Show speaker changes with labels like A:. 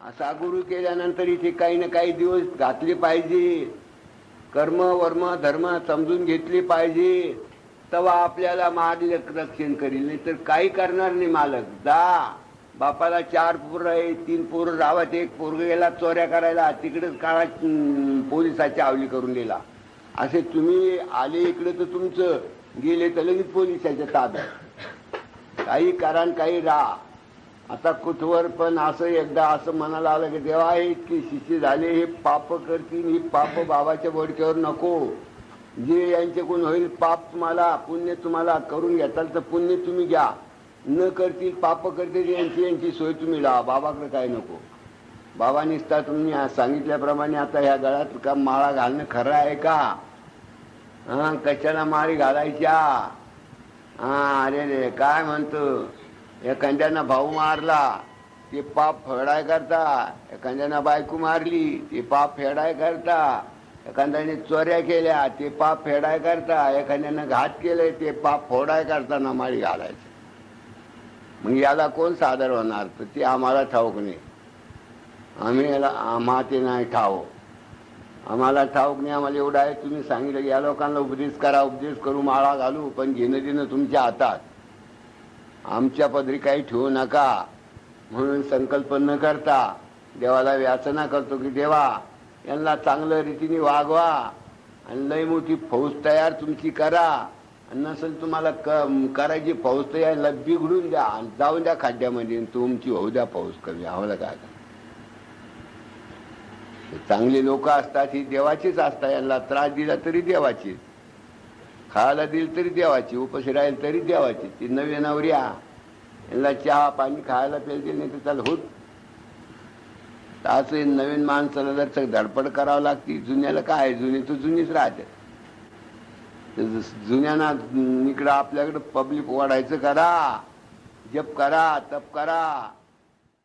A: असा गुरु केल्यानंतर इथे काही ना काही दिवस घातले पाहिजे. कर्म वर्म धर्म समजून घेतली पाहिजे. तेव्हा आपल्याला मालक रक्षण करील नाही तर काही करणार नाही मालक. जा. बापाला चार पोरं आहे तीन पोरं रावात एक पोरग गेला चोऱ्या करायला तिकडेच काळा पोलिसाच्या पोलिसाची आवली करून दिला असे तुम्ही आले इकडे तर तुमचं गेले तर लगेच पोलिसाच्या ताब्यात. काही करा काही राहा. आता कुठवर पण असं एकदा असं मनाला आलं की देवा हे इतकी शिशी झाले हे पाप करतील ही पाप बाबाच्या बोडक्यावर नको. जे यांच्याकडून होईल पाप तुम्हाला पुण्य तुम्हाला करून घेताल तर पुण्य तुम्ही घ्या. न करतील पाप करतील यांची यांची सोय तुम्ही लावा. बाबाकडे काय नको? बाबा निसता तुम्ही सांगितल्याप्रमाणे आता ह्या गळ्यात का माळा घालणं खरं आहे का? हा कशाला माळी घालायच्या? हा अरे रे काय म्हणतो? एखाद्यानं भाऊ मारला ते पाप फेडाय करता. एखाद्यानं बायको मारली ते पाप फेडाय करता. एखाद्याने चोऱ्या केल्या ते पाप फेडाय करता. एखाद्यानं घात केले ते पाप फोडाय करता माळी घालायचं. मग याला कोण सादर होणार? तर ते आम्हाला ठाऊक नाही. आम्ही याला आम्हा ते नाही ठाव आम्हाला ठाऊक नाही आम्हाला एवढं आहे. तुम्ही सांगितलं की या लोकांना उपदेश करा उपदेश करू माळा घालू पण घेणं देणं तुमच्या हातात. आमच्या पदरी काही ठेवू नका. म्हणून संकल्प न करता देवाला याचना करतो की देवा यांना चांगल्या रीतीने वागवा आणि लय मोठी फौज तयार तुमची करा. आणि नसेल तुम्हाला क करायची फौज तयार याला बिघडून द्या आणि जाऊन द्या खाड्यामध्ये तुमची होऊ द्या फौज कमी. आम्हाला काय चांगली लोक असतात ही देवाचीच असतात यांना त्रास दिला तरी देवाचीच. खायला दिली तरी देवाची उपाशी राहील तरी देवाची. ती नवी नवऱ्या. यांना चहा पाणी खायला प्यायला दिली नाही तर त्याला होत. असं नवीन माणसाला जर धडपड करावं लागते जुन्याला काय जुनी तर जुनीच राहते. जुन्याना इकडं आपल्याकडं पब्लिक वाढायचं करा जप करा तप करा.